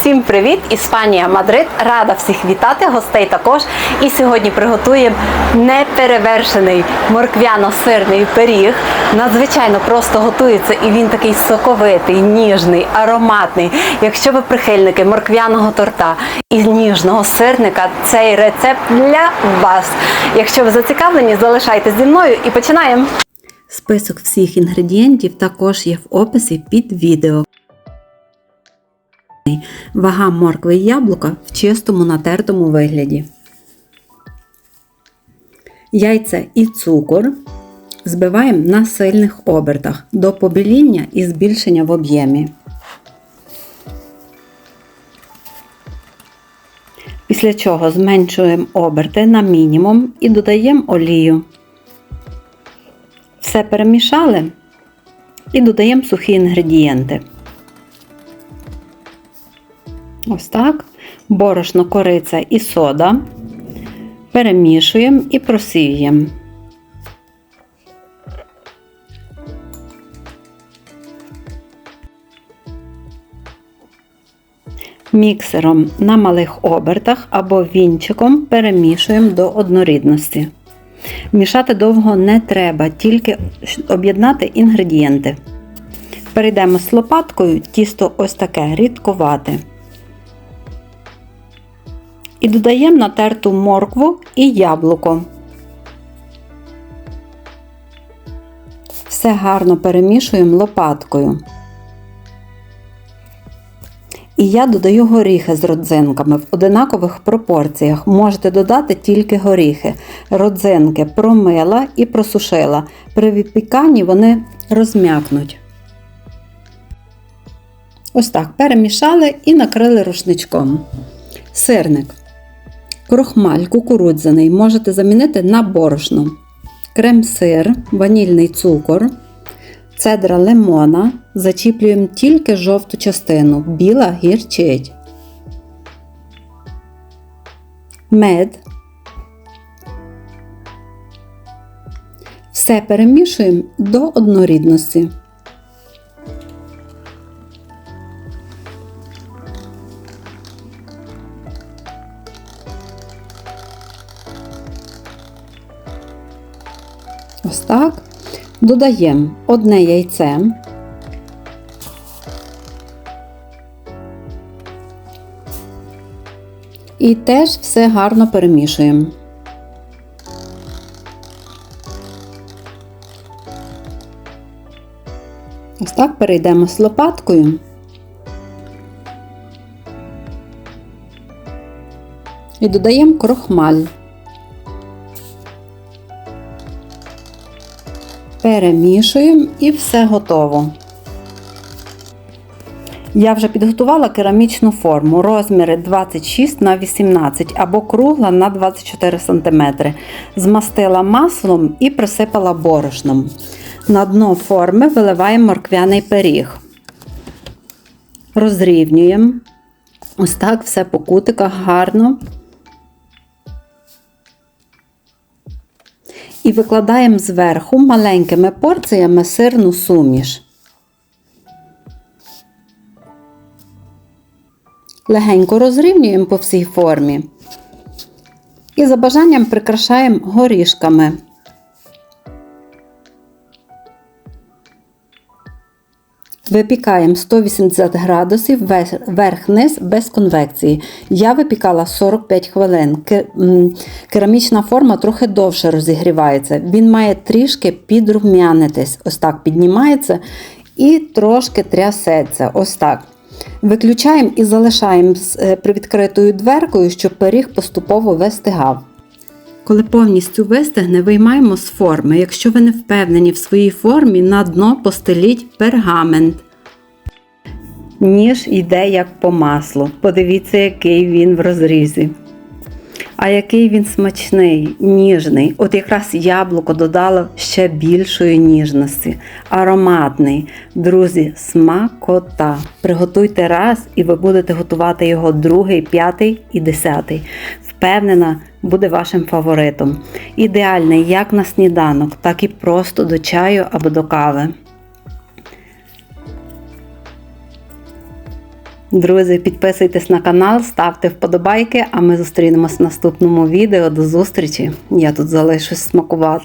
Всім привіт! Іспанія Мадрид. Рада всіх вітати, гостей також. І сьогодні приготуємо неперевершений морквяно-сирний пиріг. Надзвичайно просто готується, і він такий соковитий, ніжний, ароматний. Якщо ви прихильники морквяного торта і ніжного сирника, цей рецепт для вас. Якщо ви зацікавлені, залишайтесь зі мною і починаємо. Список всіх інгредієнтів також є в описі під відео. Вага моркви і яблука в чистому натертому вигляді. Яйце і цукор збиваємо на сильних обертах до побіління і збільшення в об'ємі. Після чого зменшуємо оберти на мінімум і додаємо олію. Все перемішали і додаємо сухі інгредієнти. Ось так. Борошно, кориця і сода. Перемішуємо і просіюємо. Міксером на малих обертах або вінчиком перемішуємо до однорідності. Мішати довго не треба, тільки об'єднати інгредієнти. Перейдемо з лопаткою, тісто ось таке рідкувате. І додаємо натерту моркву і яблуко. Все гарно перемішуємо лопаткою. І я додаю горіхи з родзинками в одинакових пропорціях. Можете додати тільки горіхи. Родзинки промила і просушила. При випіканні вони розм'якнуть. Ось так перемішали і накрили рушничком. Сирник. Крохмаль кукурудзяний можете замінити на борошно. Крем-сир, ванільний цукор, цедра лимона. Зачіплюємо тільки жовту частину, біла гірчить. Мед. Все перемішуємо до однорідності. Ось так. Додаємо одне яйце. І теж все гарно перемішуємо. Ось так перейдемо з лопаткою. І додаємо крохмаль. Перемішуємо і все готово. Я вже підготувала керамічну форму розміри 26 на 18 або кругла на 24 см. Змастила маслом і присипала борошном. На дно форми виливаємо морквяний пиріг. Розрівнюємо. Ось так все по кутиках гарно. І викладаємо зверху маленькими порціями сирну суміш. Легенько розрівнюємо по всій формі. І за бажанням прикрашаємо горішками. Випікаємо 180 градусів верх-низ без конвекції. Я випікала 45 хвилин. Керамічна форма трохи довше розігрівається. Він має трішки підрум'янитись. Ось так піднімається і трошки трясеться. Ось так. Виключаємо і залишаємо з привідкритою дверкою, щоб пиріг поступово вистигав. Коли повністю вистигне, виймаємо з форми. Якщо ви не впевнені в своїй формі, на дно постеліть пергамент. Ніж йде як по маслу. Подивіться, який він в розрізі. А який він смачний, ніжний. От якраз яблуко додало ще більшої ніжності. Ароматний. Друзі, смакота. Приготуйте раз, і ви будете готувати його другий, п'ятий і десятий. Впевнена, буде вашим фаворитом. Ідеальний як на сніданок, так і просто до чаю або до кави. Друзі, підписуйтесь на канал, ставте вподобайки, а ми зустрінемось в наступному відео. До зустрічі. Я тут залишусь смакувати.